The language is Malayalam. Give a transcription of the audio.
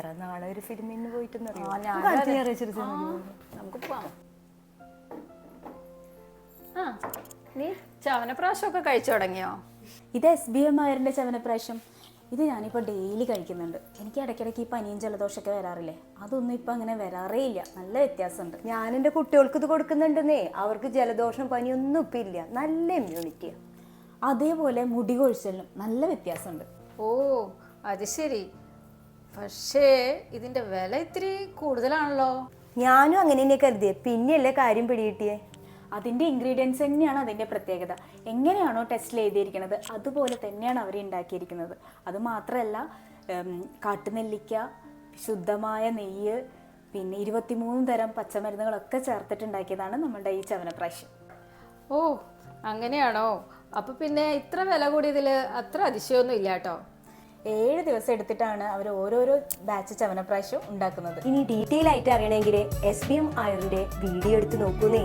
എത്ര നാളെ ഒരു ഫിലിമിന് പോയിട്ടെന്നറിയോ? ആ, ഞാൻ നമുക്ക് പോവാം. ആ നീ ചവനപ്രാശമൊക്കെ കഴിച്ചു തുടങ്ങിയോ? ഇത് എസ് ബി എം ആയറിന്റെ ചവനപ്രാശം ഇത് ഞാനിപ്പോൾ ഡെയിലി കഴിക്കുന്നുണ്ട്. എനിക്ക് ഇടയ്ക്കിടയ്ക്ക് ഈ പനിയും ജലദോഷമൊക്കെ വരാറില്ലേ? അതൊന്നും ഇപ്പം അങ്ങനെ വരാറേ ഇല്ല. നല്ല വ്യത്യാസമുണ്ട്. ഞാൻ എന്റെ കുട്ടികൾക്ക് ഇത് കൊടുക്കുന്നുണ്ടെന്നേ. അവർക്ക് ജലദോഷം പനിയൊന്നും ഇപ്പം ഇല്ല. നല്ല ഇമ്മ്യൂണിറ്റിയാണ് അതേപോലെ മുടി കൊഴിച്ചലിനും നല്ല വ്യത്യാസമുണ്ട്. ഓ അത് ശരി. പക്ഷേ ഇതിന്റെ വില ഇത്തിരി കൂടുതലാണല്ലോ. ഞാനും അങ്ങനെ തന്നെ കരുതിയേ. പിന്നെയല്ലേ കാര്യം പിടികിട്ടിയേ? അതിന്റെ ഇൻഗ്രീഡിയൻസ് തന്നെയാണ് അതിന്റെ പ്രത്യേകത. എങ്ങനെയാണോ ടെസ്റ്റിൽ എഴുതിയിരിക്കുന്നത് അതുപോലെ തന്നെയാണ് അവർ ഉണ്ടാക്കിയിരിക്കുന്നത്. അത് മാത്രമല്ല കാട്ടുനെല്ലിക്ക ശുദ്ധമായ നെയ്യ് പിന്നെ ഇരുപത്തിമൂന്ന് തരം പച്ചമരുന്നുകളൊക്കെ ചേർത്തിട്ടുണ്ടാക്കിയതാണ് നമ്മളുടെ ഈ ചവനപ്രാശ്യം ഓ അങ്ങനെയാണോ? അപ്പൊ പിന്നെ ഇത്ര വില കൂടിയതിൽ അത്ര അതിശയമൊന്നും ഇല്ല കേട്ടോ. ഏഴ് ദിവസം എടുത്തിട്ടാണ് അവർ ഓരോരോ ബാച്ച് ചവനപ്രാശം ഉണ്ടാക്കുന്നത്. ഇനി ഡീറ്റെയിൽ ആയിട്ട് അറിയണമെങ്കിൽ എസ് ബി എം ആയറിന്റെ വീഡിയോ എടുത്ത് നോക്കൂന്നേ.